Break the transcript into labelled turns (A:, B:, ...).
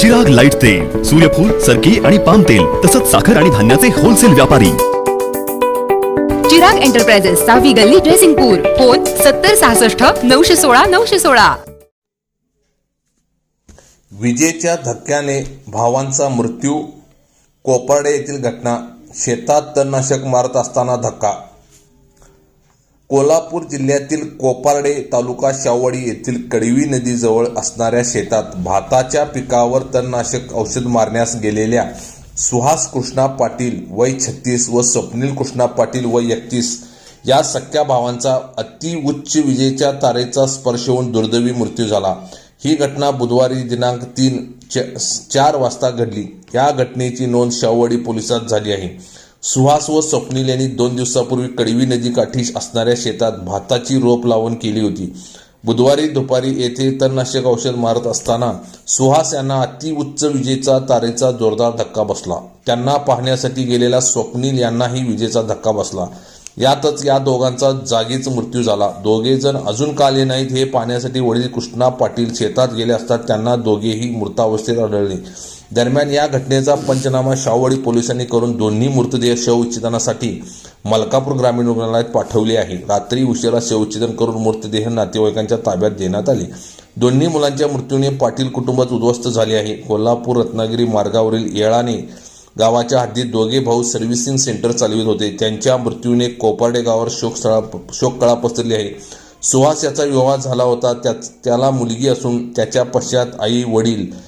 A: Chirag light तेल सूर्यफूल सरकी आणि पाम तेल तसंच साखर आणि धान्याचे होलसेल व्यापारी.
B: चिराग एंटरप्राइजेस सहावी गल्ली ड्रेसिंगपूर फोन सत्तर सहासष्ट नऊशे सोळा नऊशे सोळा.
C: विजेच्या धक्क्याने भावांचा मृत्यू कोपर्डे येथील घटना शेतात तणनाशक मारत असताना धक्का. कोल्हापूर जिल्ह्यातील कोपार्डे तालुका शावडी येथील कडवी नदीजवळ असणाऱ्या शेतात भाताच्या पिकावर तणनाशक औषध मारण्यास गेलेल्या सुहास कृष्णा पाटील वय छत्तीस व स्वप्नील कृष्णा पाटील वय एकतीस या सख्या भावांचा अति उच्च विजेच्या तारेचा स्पर्श होऊन दुर्दैवी मृत्यू झाला. ही घटना बुधवारी दिनांक तीन चार वाजता घडली. या घटनेची नोंद शावडी पोलिसात झाली आहे. सुहास व स्वप्नील यांनी दोन दिवसापूर्वी कडवी नदी काठी असणाऱ्या शेतात भाताची रोप लावून केली होती. बुधवारी दुपारी येथे तणनाशक औषध मारत असताना सुहास यांना अतिउच्च विजेचा तारेचा जोरदार धक्का बसला. त्यांना पाहण्यासाठी गेलेला स्वप्नील यांनाही विजेचा धक्का बसला. यातच या दोघांचा जागीच मृत्यू झाला. दोघे जण अजून का आले नाहीत हे पाहण्यासाठी वडील कृष्णा पाटील शेतात गेले असता त्यांना दोघेही मृतावस्थेत आढळले. दरम्यान या घटनेचा पंचनामा शाहवाडी पोलिसांनी करून दोन्ही मृतदेह शवविच्छेदनासाठी मलकापूर ग्रामीण रुग्णालयात पाठवले आहे. रात्री उशिरा शवविच्छेदन करून मृतदेह नातेवाईकांच्या ताब्यात देण्यात आले. दोन्ही मुलांच्या मृत्यूने पाटील कुटुंबात उद्ध्वस्त झाले आहे. कोल्हापूर रत्नागिरी मार्गावरील येळाने गावाच्या हद्दीत दोघे भाऊ सर्व्हिसिंग सेंटर चालवित होते. त्यांच्या मृत्यूने कोपार्डे गावावर शोकस्थळा शोककळा पसरली आहे. सुहास याचा विवाह झाला होता. त्या त्याला मुलगी असून त्याच्या पश्चात आई वडील